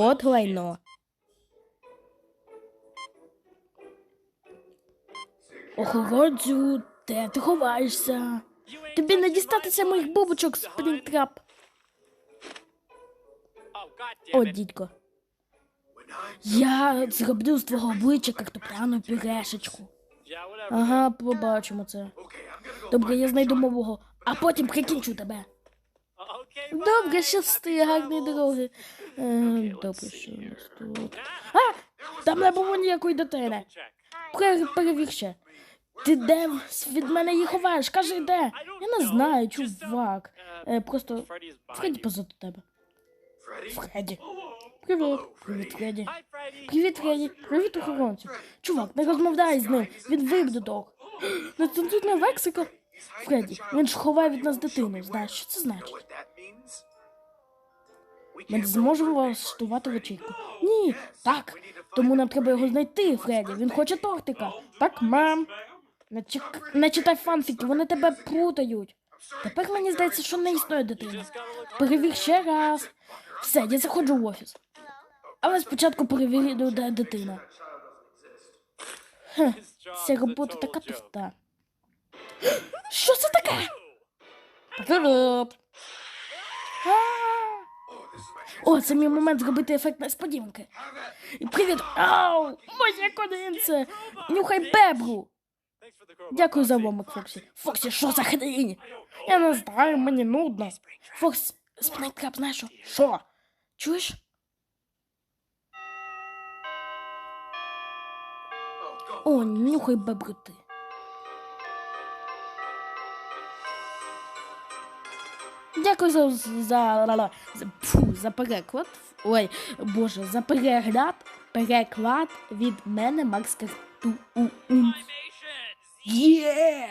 От лайно. Охоронцю, де ти ховаєшся? Тобі не дістатися моїх бубочок, спринтрап. О, дідько. Я зроблю з твого обличчя картопляну пюрешечку. Ага, побачимо це. Добре, я знайду мового, а потім прикінчу тебе. Добре, щасти, гарної дороги. Е, добре, що у нас тут. А! Там не було ніякої дитини. Пере- Перевір ще. Ти де від мене її ховаєш? Кажи де. Я не знаю, чувак. Е, просто Фредді позаду тебе. Фредді. Привіт. Привіт, Фредді. Привіт, Фредді. Привіт, охоронцю. Чувак, не розмовляй з ним. Він вибдудок. Нецензурна лексика. Фредді, він ж ховає від нас дитину. Знаєш, що це значить? Ми не зможемо влаштувати вечірку. Ні, так. Тому нам треба його знайти, Фредді. Він хоче тортика. Так, мам. Не, чек... не читай фанфіки, вони тебе плутають. Тепер мені здається, що не існує дитина. Перевір ще раз. Все, я заходжу в офіс. Але спочатку перевірю, де дитина. Хе, ця робота така туфта. Що це таке? О, це мій момент зробити ефект несподіванки. Привіт! Ау! Моє конинце! Нюхай бебру! Дякую за ломик, Фоксі. Фоксі, що за хрінь? Я не знаю, мені нудно. Фокс, спнайкраб, знаєш що? Що? Чуєш? О, нюхай бебру ти. Дякую за, за, за, за, фу, за переклад. Ой, боже, за перегляд. Переклад від мене Макс Карту. Є!